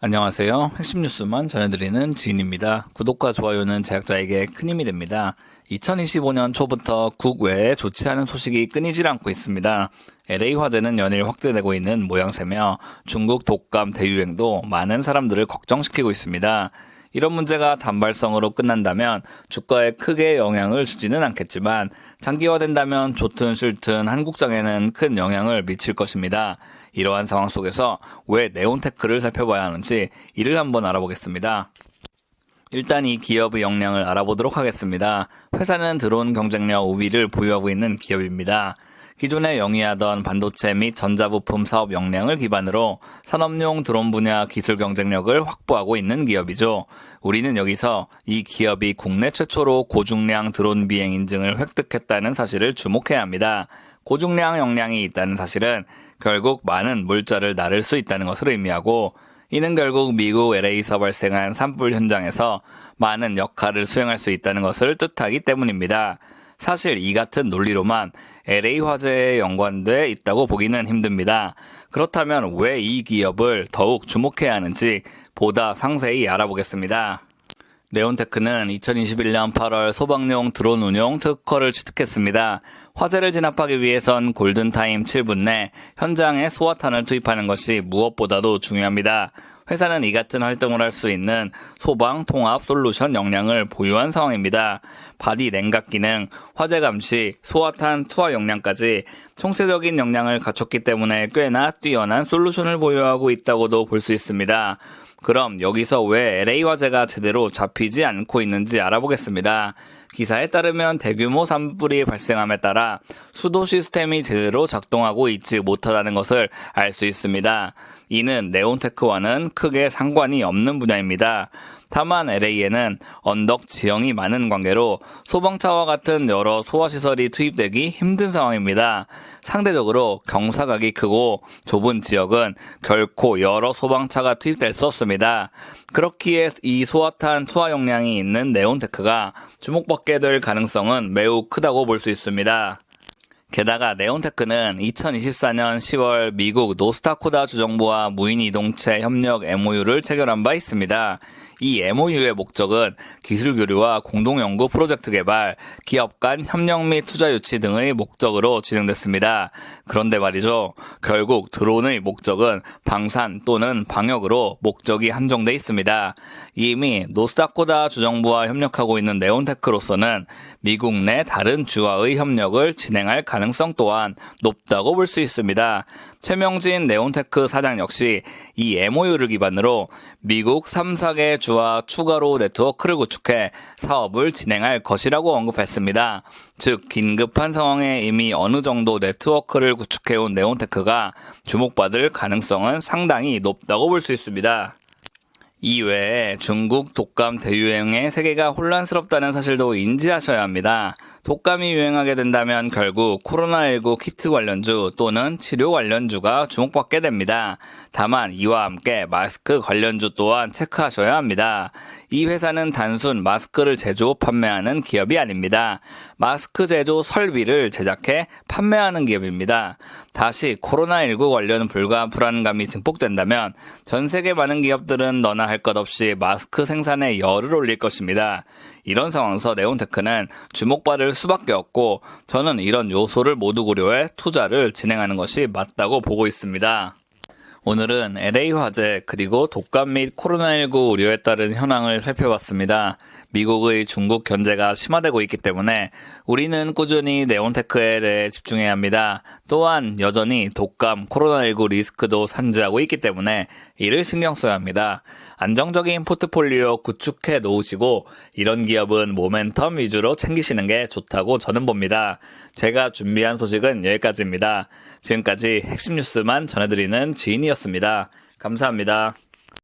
안녕하세요. 핵심 뉴스만 전해드리는 지인입니다. 구독과 좋아요는 제작자에게 큰 힘이 됩니다. 2025년 초부터 국외에 좋지 않은 소식이 끊이질 않고 있습니다. LA 화재는 연일 확대되고 있는 모양새며 중국 독감 대유행도 많은 사람들을 걱정시키고 있습니다. 이런 문제가 단발성으로 끝난다면 주가에 크게 영향을 주지는 않겠지만 장기화된다면 좋든 싫든 한국장에는 큰 영향을 미칠 것입니다. 이러한 상황 속에서 왜 네온테크를 살펴봐야 하는지 이를 한번 알아보겠습니다. 일단 이 기업의 역량을 알아보도록 하겠습니다. 회사는 드론 경쟁력 우위를 보유하고 있는 기업입니다. 기존에 영위하던 반도체 및 전자부품 사업 역량을 기반으로 산업용 드론 분야 기술 경쟁력을 확보하고 있는 기업이죠. 우리는 여기서 이 기업이 국내 최초로 고중량 드론 비행 인증을 획득했다는 사실을 주목해야 합니다. 고중량 역량이 있다는 사실은 결국 많은 물자를 나를 수 있다는 것을 의미하고 이는 결국 미국 LA에서 발생한 산불 현장에서 많은 역할을 수행할 수 있다는 것을 뜻하기 때문입니다. 사실 이 같은 논리로만 LA 화재에 연관돼 있다고 보기는 힘듭니다. 그렇다면 왜 이 기업을 더욱 주목해야 하는지 보다 상세히 알아보겠습니다. 네온테크는 2021년 8월 소방용 드론 운용 특허를 취득했습니다. 화재를 진압하기 위해선 골든타임 7분 내 현장에 소화탄을 투입하는 것이 무엇보다도 중요합니다. 회사는 이 같은 활동을 할 수 있는 소방 통합 솔루션 역량을 보유한 상황입니다. 바디 냉각 기능, 화재 감시, 소화탄 투하 역량까지 총체적인 역량을 갖췄기 때문에 꽤나 뛰어난 솔루션을 보유하고 있다고도 볼 수 있습니다. 그럼 여기서 왜 LA 화재가 제대로 잡히지 않고 있는지 알아보겠습니다. 기사에 따르면 대규모 산불이 발생함에 따라 수도 시스템이 제대로 작동하고 있지 못하다는 것을 알 수 있습니다. 이는 네온테크와는 크게 상관이 없는 분야입니다. 다만 LA에는 언덕 지형이 많은 관계로 소방차와 같은 여러 소화시설이 투입되기 힘든 상황입니다. 상대적으로 경사각이 크고 좁은 지역은 결코 여러 소방차가 투입될 수 없습니다. 그렇기에 이 소화탄 투하 용량이 있는 네온테크가 주목받 게 될 가능성은 매우 크다고 볼 수 있습니다. 게다가 네온테크는 2024년 10월 미국 노스타코다 주정부와 무인 이동체 협력 MOU를 체결한 바 있습니다. 이 MOU의 목적은 기술 교류와 공동 연구 프로젝트 개발, 기업 간 협력 및 투자 유치 등의 목적으로 진행됐습니다. 그런데 말이죠. 결국 드론의 목적은 방산 또는 방역으로 목적이 한정돼 있습니다. 이미 노스다코다 주정부와 협력하고 있는 네온테크로서는 미국 내 다른 주와의 협력을 진행할 가능성 또한 높다고 볼 수 있습니다. 최명진 네온테크 사장 역시 이 MOU를 기반으로 미국 3, 4개 주와 추가로 네트워크를 구축해 사업을 진행할 것이라고 언급했습니다. 즉, 긴급한 상황에 이미 어느 정도 네트워크를 구축해온 네온테크가 주목받을 가능성은 상당히 높다고 볼 수 있습니다. 이외에 중국 독감 대유행에 세계가 혼란스럽다는 사실도 인지하셔야 합니다. 독감이 유행하게 된다면 결국 코로나19 키트 관련주 또는 치료 관련주가 주목받게 됩니다. 다만 이와 함께 마스크 관련주 또한 체크하셔야 합니다. 이 회사는 단순 마스크를 제조 판매하는 기업이 아닙니다. 마스크 제조 설비를 제작해 판매하는 기업입니다. 다시 코로나19 관련 불가 불안감이 증폭된다면 전 세계 많은 기업들은 너나 할 것 없이 마스크 생산에 열을 올릴 것입니다. 이런 상황에서 네온테크는 주목받을 수밖에 없고 저는 이런 요소를 모두 고려해 투자를 진행하는 것이 맞다고 보고 있습니다. 오늘은 LA 화재 그리고 독감 및 코로나19 우려에 따른 현황을 살펴봤습니다. 미국의 중국 견제가 심화되고 있기 때문에 우리는 꾸준히 네온테크에 대해 집중해야 합니다. 또한 여전히 독감, 코로나19 리스크도 산재하고 있기 때문에 이를 신경 써야 합니다. 안정적인 포트폴리오 구축해 놓으시고 이런 기업은 모멘텀 위주로 챙기시는 게 좋다고 저는 봅니다. 제가 준비한 소식은 여기까지입니다. 지금까지 핵심 뉴스만 전해드리는 지인 이었습니다. 감사합니다.